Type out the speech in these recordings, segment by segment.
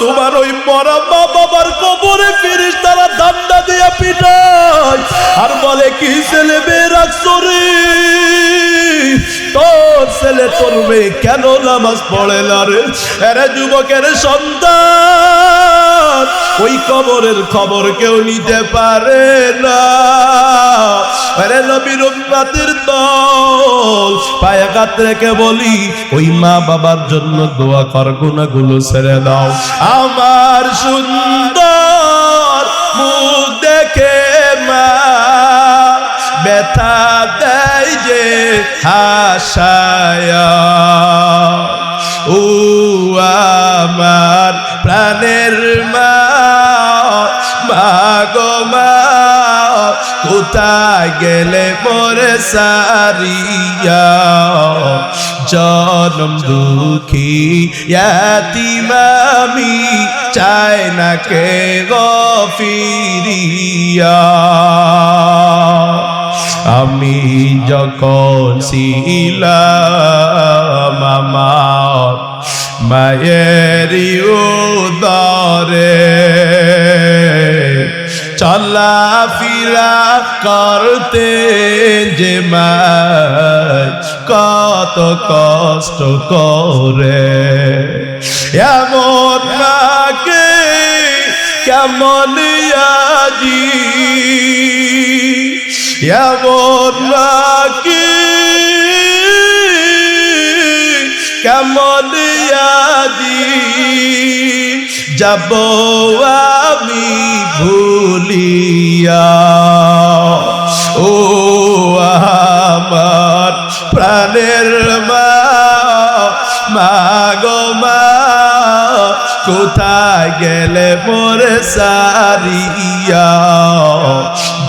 তোমার ওই মরা মা বাবার কবরে ফিরিস তারা দান্ডা দিয়া পিটায়। আর বলে, কি ছেলে মেয়ে তোর ছেলে তোর মেয়ে কেন নামাজ পড়ে না রে? এরে যুবকের সন্তান ওই কবরের খবর কেউ নিতে পারে না। আরে নবীর উম্মাতের দল, পায়ে কাত রেখে বলি, ওই মা বাবার জন্য দোয়া কর, গুনাহগুলো ছেড়ে দাও। আমার সুন্দর মুখ দেখে মা ব্যথা দেয় যে হাসায়া। ও আমার প্রাণের মা। মা গো মা, কোথায় গেলে মোরে সারিয়া? জনম দুঃখী ইয়াতিমামি চায় না কে গফিরিয়া আমি যখন ছিলাম আমার মায়েরই উদরে চলা ফিরা করতে যে কত কষ্ট করে। এমন মাকে কেমন আজি? এমন মাকে কেমন আজি? যাব আমি ভুলিয়া। ও আমার প্রাণের মা মা কোথায় গেলে মোরে সারিয়া?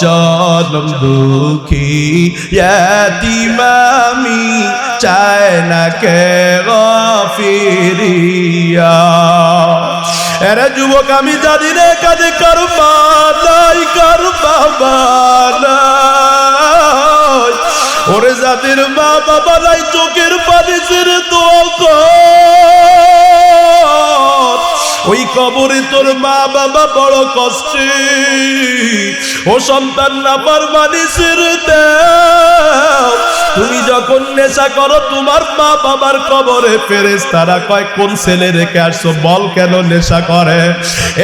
জনম দুঃখী ইয়াতিমামি চায় না কে ফিরিয়া। এরে যুবক, আমি জানি রে কাজে কারও নাই, কার বাবা ওরে যাদের মা বাবা নাই চোখের পানি ছেড়ে তো ওই কবরে তোর মা বাবা বড় কষ্টে। ও সন্তান নামার মানি ছেড়ে তুমি যখন নেশা করো, তোমার মা বাবার কবরে ফেরেস তারা কয়, কোন ছেলে রেখে আসছো? বল কেন নেশা করে?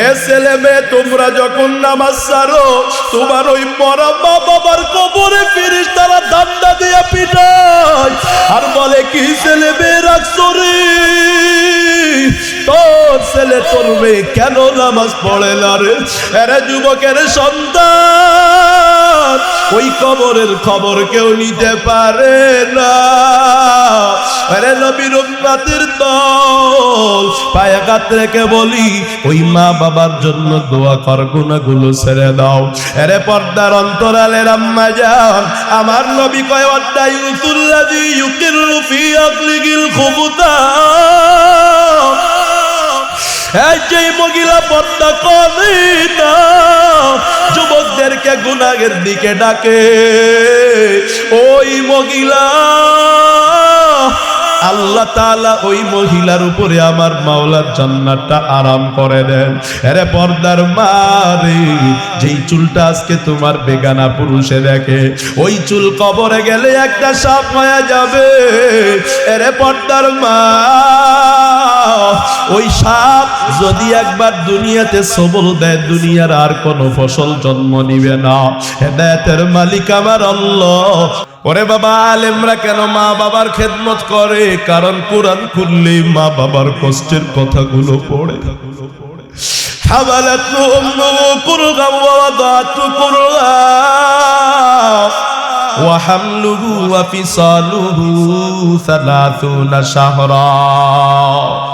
এ ছেলে মেয়ে, তোমরা যখন নামাজ সারো, তোমার ওই মরা মা বাবার কবরে ফিরিস তারা দান্ডা দিয়া পিটায়। আর বলে, কি ছেলে মেয়ে রাখছো রে? তোর ছেলে মেয়ে কেন নামাজ পড়ে না রে? এরে যুবকের সন্তান, ওই কবরের খবর কেউ নিতে পারে না। আরে নবীর উম্মাতের দল, পায়ে কাত রেখে বলি, ওই মা বাবার জন্য দোয়া কর, গুনাহগুলো ছেড়ে দাও। এরে পর্দার অন্তরালের আম্মা যান, আমার নবী কয় অদ্দা ইউতুল্লাযী ইউকিরু ফি আকলিগিল খুবুতা। যে মহিলা পর্দা করে যুবকদেরকে গুনাগের দিকে ডাকে। ওই মহিলা আল্লাহ তাআলা ওই মহিলার উপরে আমার মাওলার জান্নাতটা আরাম করে দেন। আরে পর্দার মারে, যেই চুলটা আজকে তোমার বেগানা পুরুষে দেখে, ওই চুল কবরে গেলে একটা সাপ মায়া যাবে। এরে পর্দার মা ওই সাপ যদি একবার দুনিয়াতে সবল দেয় দুনিয়ার আর কোনো ফসল জন্ম নিবে না হেদায়েতের মালিক আমার আল্লাহ ওরে বাবা আলেমরা কেন মা বাবার খেদমত করে কারণ কোরআন খুললে মা বাবার কষ্টের কথাগুলো পড়ে حملته أمه كرها ووضعته كرها وحمله وفصاله ثلاثون شهرا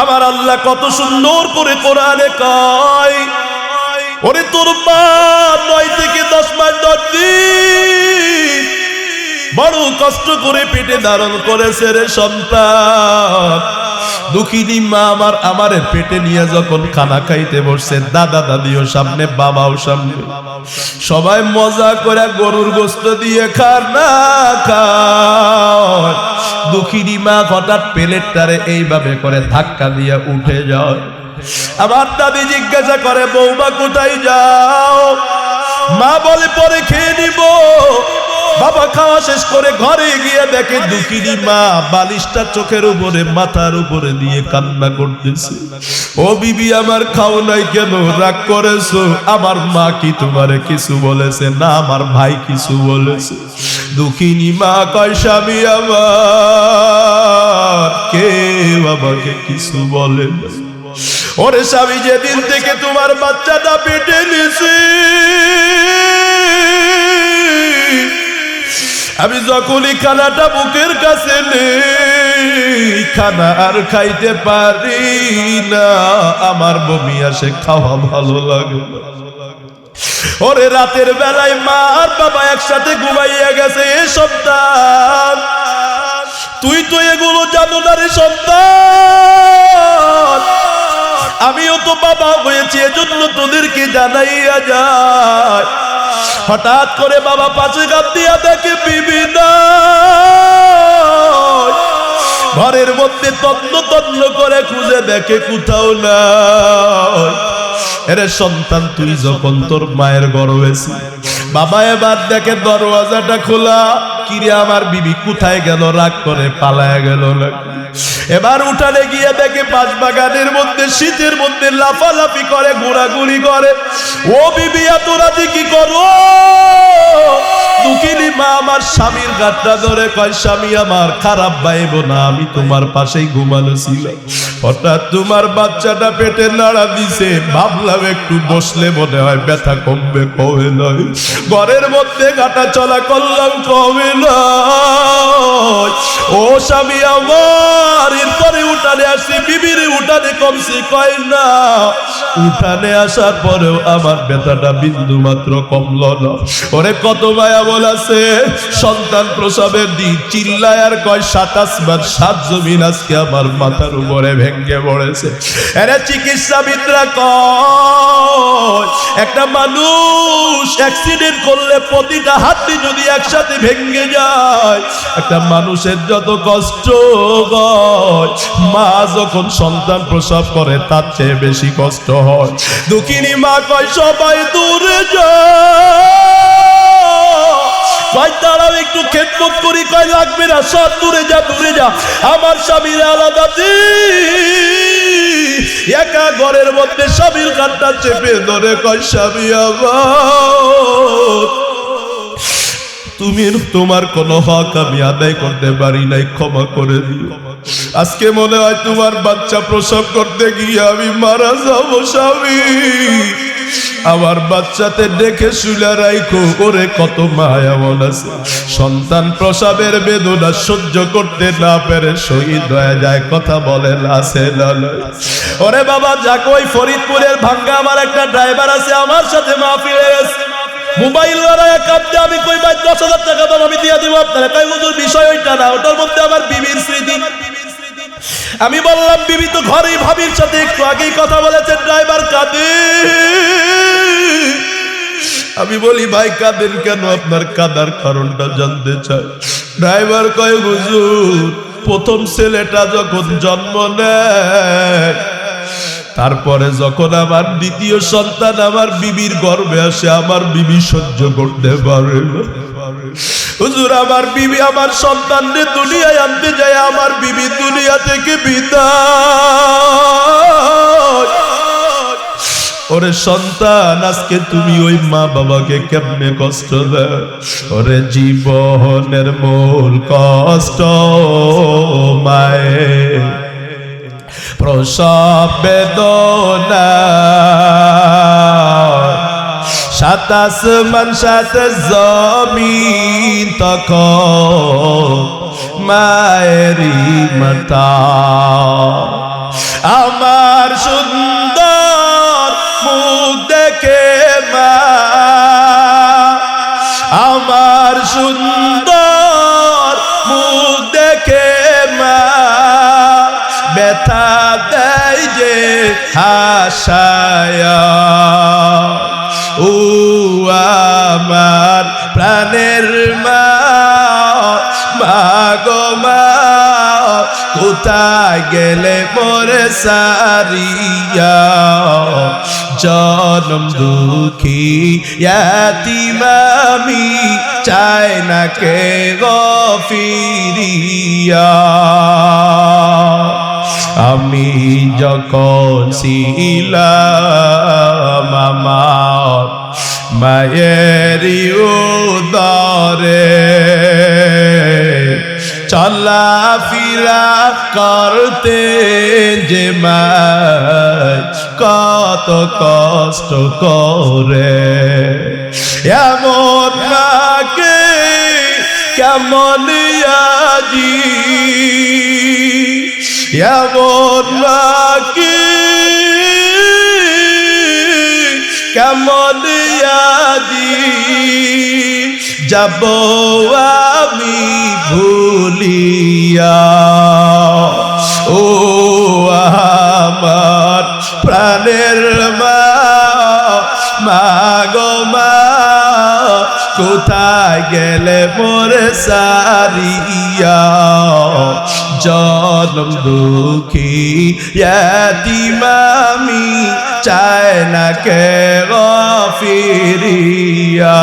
আমার আল্লাহ কত সুন্দর করে কোরআনে কয়, ওরে তোর মা নয় থেকে দশ মাস দশ দিন। বড় কষ্ট করে পেটে ধারণ করেছে রে সন্তান। দুঃখিনী মা আমার, আমারে পেটে নিয়ে যখন খানা খাইতে বসছে দাদা দাদিও সামনে, বাবাও সামনে। সবাই মজা করে গরুর গোস্ত দিয়ে খার না খায়। দুঃখিনী মা হঠাৎ প্লেটটারে এইভাবে করে ধাক্কা দিয়ে উঠে যায়। আমার দাদি জিজ্ঞাসা করে, বৌমা, কোথায় যাও? মা বলে, পরে খেয়ে নিব। বাবা খাওয়া শেষ করে ঘরে গিয়ে দেখে দুঃখিনী মা বালিশটা চোখের উপরে, মাথার উপরে দিয়ে কান্না করতেছে। ও বিবি, আমার খাও নাই কেন? রাগ করেছ? আমার মা কি তোমারে কিছু বলেছে? না, আমার ভাই কিছু বলেছে। দুঃখিনী মা কয়, স্বামী আমার, কেউ আমাকে কিছু বলে ওরে স্বামী, যেদিন থেকে তোমার বাচ্চাটা পেটে নিছি আমি যখনই খানাটা বুকের কাছে নেই, খানা আর খাইতে পারি না। আমার বমি আসে, খাওয়া ভালো লাগে। ওরে রাতের বেলায় মা আর বাবা একসাথে ঘুমাইয়া গেছে এ সন্তান। তুই তো এগুলো জানো না রে সন্তান। আমিও তো বাবা হয়েছি, এজন্য তোদেরকে জানাইয়া যায়। হঠাৎ করে বাবা পাশে গাপ দিয়া দেখে বিবি না ঘরের মধ্যে তন্ন তন্ন করে খুঁজে দেখে কোথাও না এরে সন্তান, তুই যখন তোর মায়ের গর্বেছি বাবা, এবার দেখে দরওয়াজাটা খোলা। কিরে, আমার বিবি কোথায় গেল? রাগ করে পালায় গেল এবার উঠানে গিয়ে দেখে পাঁচ বাগানের মধ্যে, শীতের মধ্যে লাফালাফি করে, ঘোরাঘুরি করে। ও বিবি, এত রাতে কি করো? আমার স্বামীর গাটটা ধরে কয়, স্বামী, আমার খারাপ বাইব না, আমি তোমার পাশেই ঘুমানো ছিল হঠাৎ তোমার বাচ্চাটা পেটে নাড়া দিছে। ভাবলাম একটু বসলে মনে হয় ব্যথা কমবে, কমে নয়। ঘরের মধ্যে গাটা চলা করলাম, কমে নয়। ও স্বামী, আমার এরপরে উঠানে আসি, বিবির উঠানে কমছে, কয়, না। উঠানে আসার পরেও আমার ব্যথাটা বিন্দু মাত্র কমল না। ওরে কত মায়া বলাছে সন্তান প্রসবের দিন চিল্লায় আর কয় সাতাশ বার সাত জমিন আজকে আমার মাথার উপরে ভেঙ্গে পড়েছে। এরা চিকিৎসাবিদরা কয়, একটা মানুষ অ্যাক্সিডেন্ট করলে প্রতিটা হাতটি যদি একসাথে ভেঙ্গে যায়, একটা মানুষের যত কষ্ট মা যখন সন্তান প্রসব করে তার চেয়ে বেশি কষ্ট হয়। দুঃখিনী মা কয়, সবাই দূরে যায় দাঁড়াও, একটু করি, কয়, লাগবে না, সব আমার আলাদা। একা ঘরের মধ্যে চেপে কয়, স্বামী তুমি তোমার কোনো হক আমি আদায় করতে পারি নাই, ক্ষমা করে দিও। আজকে মনে হয় তোমার বাচ্চা প্রসব করতে গিয়ে আমি মারা যাব, স্বামী। আমার বাচ্চাতে দেখে শুলে রাইখো, ওরে কত মায়া মন আছে। সন্তান প্রসবের বেদনা সহ্য করতে না পেরে শহীদ হয়ে যায়, কথা বলে লালয় ওরে বাবা, যাক, ওই ফরিদপুরের ভাঙ্গা আমার একটা ড্রাইভার আছে, আমার সাথে মাহফিলে গেছে। মোবাইল লড়াই কাঁদতে আমি কই, ভাই, দশ হাজার টাকা দাম আমি দিয়ে দিব আপনারা। কই, হুজুর, বিষয় ওইটা না, ওটার মধ্যে আমার বিবির স্মৃতি। আমি বললাম, বিবি তো ঘরেই ভাবির সাথে একটু আগেই কথা বলেছেন, ড্রাইভার কাঁদে আমি বলি, ভাই কাঁদেন কেন আপনার কাদার কারণটা জানতে চাই ড্রাইভার কয়, হুজুর, প্রথম ছেলেটা যখন জন্ম নেয়, তারপরে যখন আমার দ্বিতীয় সন্তান আমার বিবির গর্ভে আসে, আমার বিবি সহ্য করতে পারে হুজুর, আমার বিবি আমার সন্তানকে দুনিয়ায় আনতে যায়, আমার বিদায়। ওরে সন্তান, আজকে তুমি ওই মা বাবাকে কেমনে কষ্ট দেয়? ওরে জীবনের মূল কষ্ট মায়ের। প্রসব বেদনা। সাতাশ মান সাত জমিন তখন মায়েরি মাতা। আমার সুন্দর মুখ দেখে মা। আমার সুন্দর মুখ দেখে মা। ব্যথা হাসায়া। ও আমার প্রাণের মা। কোথায় গেলে পরে সারিয়া। জনম দুঃখী ইয়াতিমামি চায় না কে গফিরিয়া আমি যখন ছিলাম আমার মায়েরি উদরে চলা ফিরা করতে যে কত কষ্ট করে। এমন মাকে কেমন আজি? এমন মাকে কেমন আজি? যাব আমি ভুলিয়া ও আমার প্রাণের মা মা মা, কোথায় গেলে মোরে সারিয়া? জনম দুঃখী ইয়াতিমামি চায় না কে ফিরিয়া।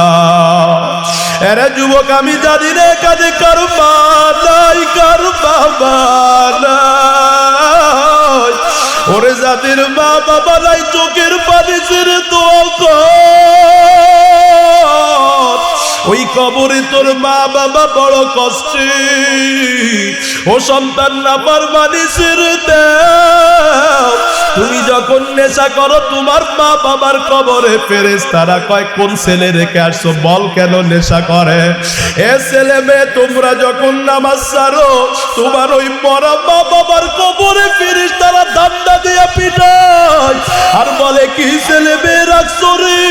এরা যুবক, আমি জানি রে কাজে কার মা নাই কার বাবা নাই। ওরে যাদের মা বাবা নাই, চোখের পানি ছেড়ে তো ওই কবরে তোর মা বাবা বড় কষ্টে। ও সন্তান আমার মানুষের দেও তুমি যখন নেশা করো, তোমার মা বাবার কবরে ফেরেস তারা কয়, কোন ছেলে রেখে আসছো? বল কেন নেশা করে? এ ছেলে মেয়ে, তোমরা যখন নামাজ সারো, তোমার ওই মরা মা বাবার কবরে ফেরিস তারা দান্ডা দিয়া পিটায়। আর বলে, কি ছেলে মেয়ে রাখছো রে?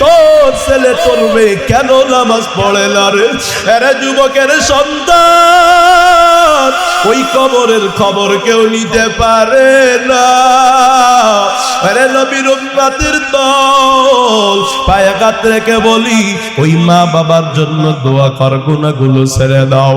তোর ছেলে তোর মেয়ে কেন নামাজ পড়ে না রে? যুবকের সন্তান ওই কবরের খবর কেউ নিতে পারে না। আরে নবীর উম্মাতের দল, পায়ে কাত রেখে বলি, ওই মা বাবার জন্য দোয়া কর গুনাগুলো ছেড়ে দাও